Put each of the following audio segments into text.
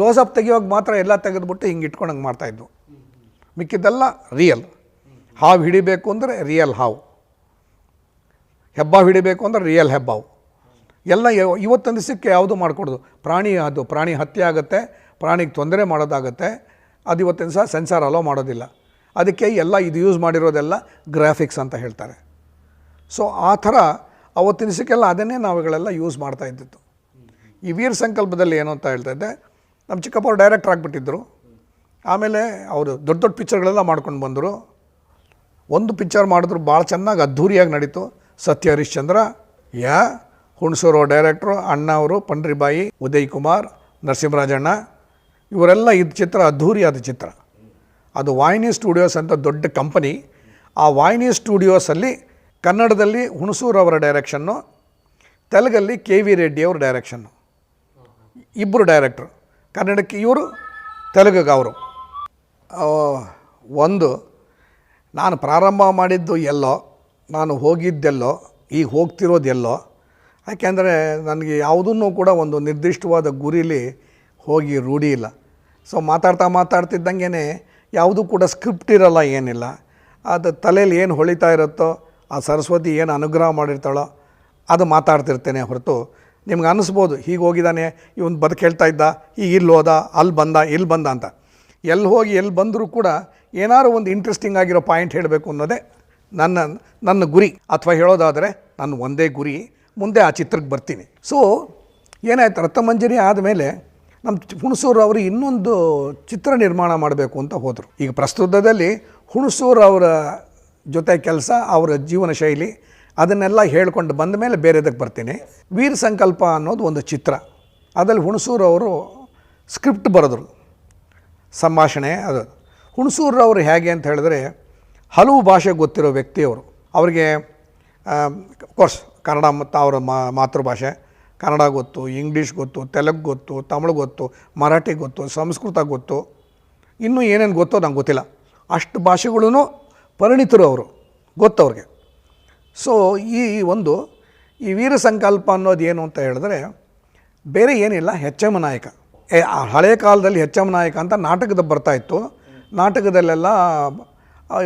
Close-up ತೆಗಿಯೋಕೆ ಮಾತ್ರ ಎಲ್ಲ ತೆಗೆದುಬಿಟ್ಟು ಹಿಂಗೆ ಇಟ್ಕೊಂಡಂಗೆ ಮಾಡ್ತಾಯಿದ್ವು ಮಿಕ್ಕಿದ್ದೆಲ್ಲ ರಿಯಲ್ ಹಾವು ಹಿಡಿಬೇಕು ಅಂದರೆ ರಿಯಲ್ ಹಾವು. ಹೆಬ್ಬಾವು ಹಿಡಿಬೇಕು ಅಂದರೆ ರಿಯಲ್ ಹೆಬ್ಬಾವು. ಎಲ್ಲ ಇವತ್ತೊಂದು ದಿವಸಕ್ಕೆ ಯಾವುದು ಮಾಡಿಕೊಡೋದು? ಪ್ರಾಣಿ ಅದು, ಪ್ರಾಣಿ ಹತ್ಯೆ ಆಗುತ್ತೆ, ಪ್ರಾಣಿಗೆ ತೊಂದರೆ ಮಾಡೋದಾಗುತ್ತೆ, ಅದು ಇವತ್ತಿನ ಸಹ ಸೆನ್ಸಾರ್ ಅಲೋ ಮಾಡೋದಿಲ್ಲ. ಅದಕ್ಕೆ ಎಲ್ಲ ಇದು ಯೂಸ್ ಮಾಡಿರೋದೆಲ್ಲ ಗ್ರಾಫಿಕ್ಸ್ ಅಂತ ಹೇಳ್ತಾರೆ. ಸೊ ಆ ಥರ ಅವತ್ತಿನ ದಿವಸಕ್ಕೆಲ್ಲ ಅದನ್ನೇ ನಾವುಗಳೆಲ್ಲ ಯೂಸ್ ಮಾಡ್ತಾ ಇದ್ದಿತ್ತು ಈ ವೀರ ಸಂಕಲ್ಪದಲ್ಲಿ ಏನು ಅಂತ ಹೇಳ್ತಾ ಇದ್ದೆ? ನಮ್ಮ ಚಿಕ್ಕಪ್ಪ ಡೈರೆಕ್ಟರ್ ಆಗಿಬಿಟ್ಟಿದ್ದರು. ಆಮೇಲೆ ಅವರು ದೊಡ್ಡ ದೊಡ್ಡ ಪಿಕ್ಚರ್ಗಳೆಲ್ಲ ಮಾಡ್ಕೊಂಡು ಬಂದರು. ಒಂದು ಪಿಕ್ಚರ್ ಮಾಡಿದ್ರು ಭಾಳ ಚೆನ್ನಾಗಿ ಅದ್ಧೂರಿಯಾಗಿ ನಡೀತು. ಸತ್ಯ ಹರಿಶ್ಚಂದ್ರ, ಯಾ, ಹುಣಸೂರು ಡೈರೆಕ್ಟ್ರು, ಅಣ್ಣ ಅವರು, ಪಂಡ್ರಿಬಾಯಿ, ಉದಯ್ ಕುಮಾರ್, ನರಸಿಂಹರಾಜಣ್ಣ, ಇವರೆಲ್ಲ ಇದು ಚಿತ್ರ ಅದ್ಧೂರಿಯಾದ ಚಿತ್ರ. ಅದು ವಾಹಿನಿ ಸ್ಟುಡಿಯೋಸ್ ಅಂತ ದೊಡ್ಡ ಕಂಪನಿ. ಆ ವಾಹಿನಿ ಸ್ಟುಡಿಯೋಸಲ್ಲಿ ಕನ್ನಡದಲ್ಲಿ ಹುಣಸೂರು ಅವರ ಡೈರೆಕ್ಷನ್ನು, ತೆಲುಗಲ್ಲಿ ಕೆ ವಿ ರೆಡ್ಡಿ ಅವ್ರ ಡೈರೆಕ್ಷನ್ನು. ಇಬ್ಬರು ಡೈರೆಕ್ಟ್ರು. ಕನ್ನಡಕ್ಕೆ ಇವರು ತೆಲುಗಿಗೆ ಅವರು ಒಂದು, ನಾನು ಪ್ರಾರಂಭ ಮಾಡಿದ್ದು ಎಲ್ಲೋ, ನಾನು ಹೋಗಿದ್ದೆಲ್ಲೋ, ಈಗ ಹೋಗ್ತಿರೋದೆಲ್ಲೋ ಯಾಕೆಂದರೆ ನನಗೆ ಯಾವುದನ್ನು ಕೂಡ ಒಂದು ನಿರ್ದಿಷ್ಟವಾದ ಗುರಿಲಿ ಹೋಗಿ ರೂಢಿ ಇಲ್ಲ. ಸೊ, ಮಾತಾಡ್ತಾ ಮಾತಾಡ್ತಿದ್ದಂಗೆ ಯಾವುದೂ ಕೂಡ ಸ್ಕ್ರಿಪ್ಟ್ ಇರಲ್ಲ ಏನಿಲ್ಲ. ಅದು ತಲೆಯಲ್ಲಿ ಏನು ಹೊಳಿತಾ ಇರುತ್ತೋ, ಆ ಸರಸ್ವತಿ ಏನು ಅನುಗ್ರಹ ಮಾಡಿರ್ತಾಳೋ, ಅದು ಮಾತಾಡ್ತಿರ್ತೇನೆ ಹೊರತು ನಿಮ್ಗೆ ಅನ್ನಿಸ್ಬೋದು, ಹೀಗೆ ಹೋಗಿದ್ದಾನೆ ಇವನು ಬದುಕು ಹೇಳ್ತಾ ಇದ್ದ ಈಗ ಇಲ್ಲಿ ಹೋದ, ಅಲ್ಲಿ ಬಂದ, ಇಲ್ಲಿ ಬಂದ ಅಂತ. ಎಲ್ಲಿ ಹೋಗಿ ಎಲ್ಲಿ ಬಂದರೂ ಕೂಡ ಏನಾರು ಒಂದು ಇಂಟ್ರೆಸ್ಟಿಂಗ್ ಆಗಿರೋ ಪಾಯಿಂಟ್ ಹೇಳಬೇಕು ಅನ್ನೋದೇ ನನ್ನ ನನ್ನ ಗುರಿ. ಅಥವಾ ಹೇಳೋದಾದರೆ ನನ್ನ ಒಂದೇ ಗುರಿ, ಮುಂದೆ ಆ ಚಿತ್ರಕ್ಕೆ ಬರ್ತೀನಿ. ಸೊ ಏನಾಯ್ತು ರಥಮಂಜರಿ ಆದಮೇಲೆ ನಮ್ಮ ಹುಣಸೂರು ಅವರು ಇನ್ನೊಂದು ಚಿತ್ರ ನಿರ್ಮಾಣ ಮಾಡಬೇಕು ಅಂತ ಹೋದರು. ಈಗ ಪ್ರಸ್ತುತದಲ್ಲಿ ಹುಣಸೂರು ಅವರ ಜೊತೆ ಕೆಲಸ, ಅವರ ಜೀವನ ಶೈಲಿ ಅದನ್ನೆಲ್ಲ ಹೇಳ್ಕೊಂಡು ಬಂದ ಮೇಲೆ ಬೇರೆದಕ್ಕೆ ಬರ್ತೀನಿ? ವೀರ ಸಂಕಲ್ಪ ಅನ್ನೋದು ಒಂದು ಚಿತ್ರ. ಅದರಲ್ಲಿ ಹುಣಸೂರವರು ಸ್ಕ್ರಿಪ್ಟ್ ಬರೆದ್ರು. ಸಂಭಾಷಣೆ ಅದು. ಹುಣಸೂರವರು ಹೇಗೆ ಅಂತ ಹೇಳಿದ್ರೆ, ಹಲವು ಭಾಷೆ ಗೊತ್ತಿರೋ ವ್ಯಕ್ತಿಯವರು. ಅವರಿಗೆ ಕೋರ್ಸ್ ಕನ್ನಡ ಮತ್ತು ಅವರ ಮಾತೃಭಾಷೆ. ಕನ್ನಡ ಗೊತ್ತು, ಇಂಗ್ಲೀಷ್ ಗೊತ್ತು, ತೆಲುಗು ಗೊತ್ತು, ತಮಿಳು ಗೊತ್ತು, ಮರಾಠಿ ಗೊತ್ತು, ಸಂಸ್ಕೃತ ಗೊತ್ತು. ಇನ್ನೂ ಏನೇನು ಗೊತ್ತೋ ನಂಗೆ ಗೊತ್ತಿಲ್ಲ. ಅಷ್ಟು ಭಾಷೆಗಳೂ ಪರಿಣಿತರು ಅವರು. ಗೊತ್ತವ್ರಿಗೆ ಸೊ ಈ ಒಂದು ಈ ವೀರ ಸಂಕಲ್ಪ ಅನ್ನೋದು ಏನು ಅಂತ ಹೇಳಿದ್ರೆ ಬೇರೆ ಏನಿಲ್ಲ ಹೆಚ್ಚಮ್ಮ ನಾಯಕ. ಏ, ಆ ಹಳೆಯ ಕಾಲದಲ್ಲಿ ಹೆಚ್ಚಮ್ಮ ನಾಯಕ ಅಂತ ನಾಟಕದ ಬರ್ತಾಯಿತ್ತು ನಾಟಕದಲ್ಲೆಲ್ಲ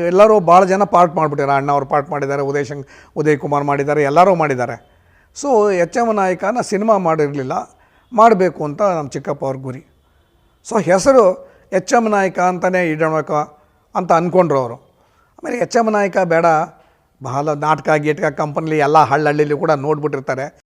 ಎಲ್ಲರೂ ಭಾಳ ಜನ ಪಾರ್ಟ್ ಮಾಡಿಬಿಟ್ಟಿದ್ದಾರೆ. ಅಣ್ಣ ಅವ್ರು ಪಾರ್ಟ್ ಮಾಡಿದ್ದಾರೆ ಉದಯ್ ಶಂಕ್ ಉದಯ್ ಕುಮಾರ್ ಮಾಡಿದ್ದಾರೆ ಎಲ್ಲರೂ ಮಾಡಿದ್ದಾರೆ. ಸೊ ಹೆಚ್ಚಮ್ಮ ನಾಯಕನ ಸಿನಿಮಾ ಮಾಡಿರಲಿಲ್ಲ. ಮಾಡಬೇಕು ಅಂತ ನಮ್ಮ ಚಿಕ್ಕಪ್ಪ ಅವ್ರ ಗುರಿ. ಸೊ ಹೆಸರು ಎಚ್ ಎಂ ನಾಯಕ ಅಂತಲೇ ಇಡಬೇಕು ಅಂತ ಅಂದ್ಕೊಂಡ್ರು ಅವರು. ಆಮೇಲೆ ಎಚ್ ಎಂ ನಾಯಕ ಬೇಡ ಬಹಳ ನಾಟಕ ಗೀಟಕ ಕಂಪನಿಲಿ ಎಲ್ಲ ಹಳ್ಳಹಳ್ಳಿಲಿ ಕೂಡ ನೋಡ್ಬಿಟ್ಟಿರ್ತಾರೆ.